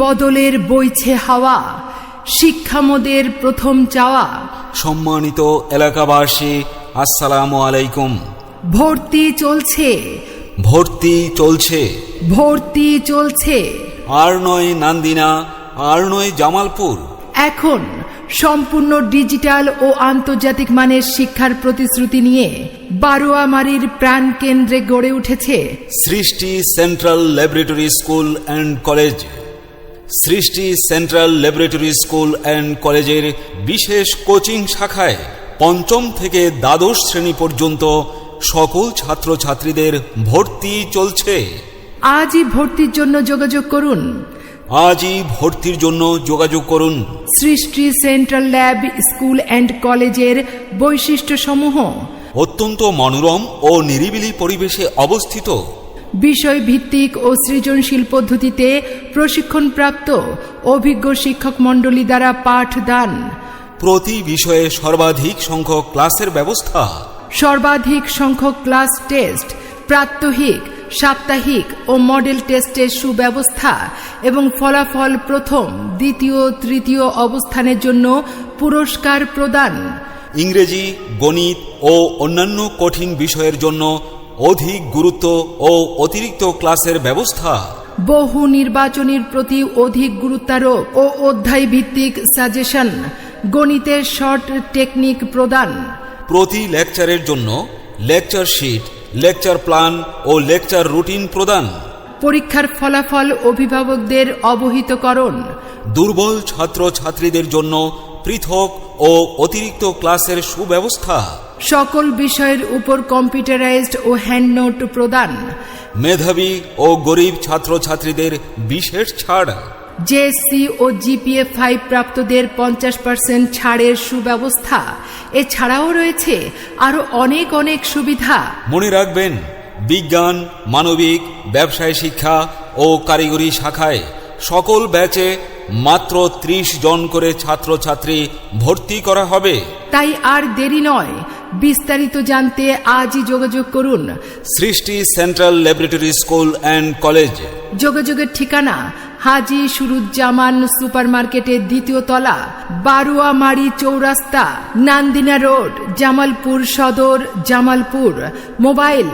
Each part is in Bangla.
বদলের বইছে হাওয়া শিক্ষামোদের প্রথম চাওয়া। সম্মানিত এলাকাবাসী আসসালামু আলাইকুম। ভর্তি চলছে। ভর্তি চলছে। ভর্তি চলছে। আর নয় নান্দিনা আর নয় জামালপুর। এখন সম্পূর্ণ ডিজিটাল ও আন্তর্জাতিক মানের শিক্ষার প্রতিশ্রুতি নিয়ে বারোয়ামারির প্রাণ কেন্দ্রে গড়ে উঠেছে Srishti central laboratory school and college. Srishti central laboratory school and কলেজের বিশেষ কোচিং শাখায় পঞ্চম থেকে দ্বাদশ শ্রেণি পর্যন্ত সকল ছাত্রছাত্রীদের ভর্তি চলছে। আজই ভর্তির জন্য যোগাযোগ করুন। আজই ভর্তির জন্য যোগাযোগ করুন। Srishti central lab school and কলেজের বৈশিষ্ট্যসমূহ। অত্যন্ত মনোরম ও নিরিবিলি পরিবেশে অবস্থিত। বিষয় ভিত্তিক ও সৃজনশীল পদ্ধতিতে প্রশিক্ষণপ্রাপ্ত অভিজ্ঞ শিক্ষক মণ্ডলী দ্বারা পাঠদান। প্রতি বিষয়ে সর্বাধিক সংখ্যক ক্লাসের ব্যবস্থা। সর্বাধিক সংখ্যক ক্লাস টেস্ট প্রাত্যহিক সাপ্তাহিক ও মডেল টেস্টের সুব্যবস্থা এবং ফলাফল প্রথম দ্বিতীয় তৃতীয় অবস্থানের জন্য পুরস্কার প্রদান। ইংরেজি গণিত ও অন্যান্য কঠিন বিষয়ের জন্য অধিক গুরুত্ব ও অতিরিক্ত ক্লাসের ব্যবস্থা। বহু নির্বাচনীর প্রতি অধিক গুরুত্বারোপ ও অধ্যায় ভিত্তিক সাজেশন গণিতের শর্ট টেকনিক প্রদান। প্রতি লেকচারের জন্য লেকচার শিট লেকচার প্ল্যান ও লেকচার রুটিন প্রদান। পরীক্ষার ফলাফল অভিভাবকদের অবহিতকরণ। দুর্বল ছাত্র ছাত্রীদের জন্য পৃথক ও অতিরিক্ত ক্লাসের সুব্যবস্থা। সকল বিষয়ের উপর কম্পিউটারাইজড ও হ্যান্ড নোট প্রদান। মেধাবী ও গরিব ছাত্রছাত্রীদের বিশেষ ছাড়। জেএসসি ও জিপিএ ফাইভ প্রাপ্তদের পঞ্চাশ পার্সেন্ট ছাড়ের সুব্যবস্থা। এছাড়াও রয়েছে আরও অনেক অনেক সুবিধা। মনে রাখবেন বিজ্ঞান মানবিক ব্যবসায় শিক্ষা ও কারিগরি শাখায় সকল ব্যাচে মাত্র ত্রিশ জন করে ছাত্রছাত্রী ভর্তি করা হবে। তাই আর দেরি নয়। বিস্তারিত জানতে আজই যোগাযোগ করুন। Srishti central laboratory school and college. যোগাযোগের ঠিকানা হাজি সুরুজ্জামান সুপার মার্কেটের দ্বিতীয় তলা বারুয়ামারি চৌরাস্তা নান্দিনা রোড জামালপুর সদর Jamalpur. Mobile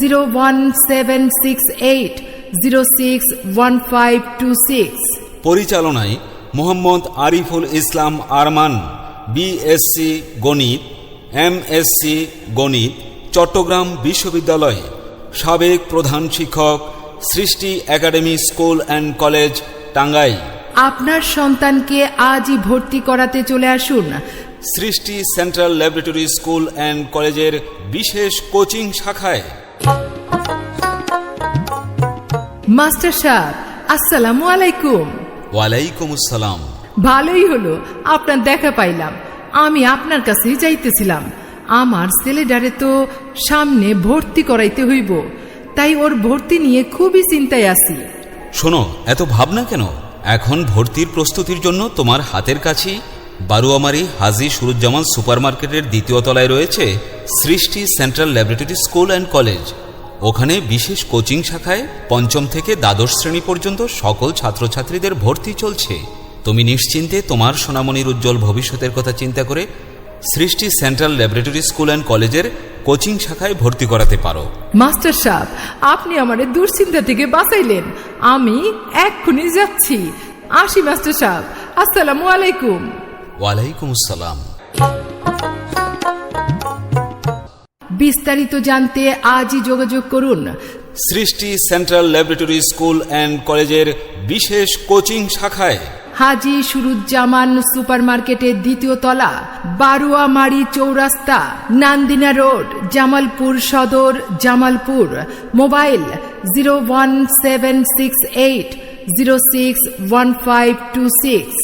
zero one seven six eight zero six one five two six. পরিচালনায় মোহাম্মদ আরিফুল ইসলাম আরমান বিএসসি গণিত এমএসসি গণিত চট্টগ্রাম বিশ্ববিদ্যালয় সাবেক প্রধান শিক্ষক Srishti academy school and college টাঙ্গাই আপনার সন্তানকে আজই ভর্তি করাতে চলে আসুন। সৃষ্টি সেন্ট্রাল ল্যাবরেটরি স্কুল অ্যান্ড কলেজের বিশেষ কোচিং শাখায়। মাস্টার সাহেব আসসালামু আলাইকুম। ওয়ালাইকুম আসসালাম ভালোই হলো আপনার দেখা পাইলাম। আমি আপনার কাছেই যাইতেছিলাম। আমার ছেলেডারে তো সামনে ভর্তি করাইতে হইব। তাই ওর ভর্তি নিয়ে খুবই চিন্তায় আছি। শোনো এত ভাবনা কেন? এখন ভর্তির প্রস্তুতির জন্য তোমার হাতের কাছেই বারুয়ামারি হাজি সুরুজ্জামান সুপারমার্কেটের দ্বিতীয় তলায় রয়েছে Srishti central laboratory school and college. ওখানে বিশেষ কোচিং শাখায় পঞ্চম থেকে দ্বাদশ শ্রেণি পর্যন্ত সকল ছাত্রছাত্রীদের ভর্তি চলছে। তুমি নিশ্চিন্তে তোমার সোনামণির উজ্জ্বল ভবিষ্যতের কথা চিন্তা করে Srishti central laboratory school and কলেজের কোচিং শাখায় ভর্তি করাতে পারো। মাস্টার সাহেব আপনি আমারে দুশ্চিন্তা থেকে বাঁচাইলেন। আমি এক্ষুনি যাচ্ছি। আসি মাস্টার সাহেব। আসসালামু আলাইকুম। ওয়ালাইকুম আসসালাম। বিস্তারিত জানতে আজই যোগাযোগ করুন। Srishti central laboratory school and কলেজের বিশেষ কোচিং শাখায়। হাজি সুরুজ্জামান সুপার মার্কেটের দ্বিতীয় তলা বারুয়ামারি চৌরাস্তা নান্দিনা রোড জামালপুর সদর Jamalpur. Mobile zero one seven six eight zero six one five two six.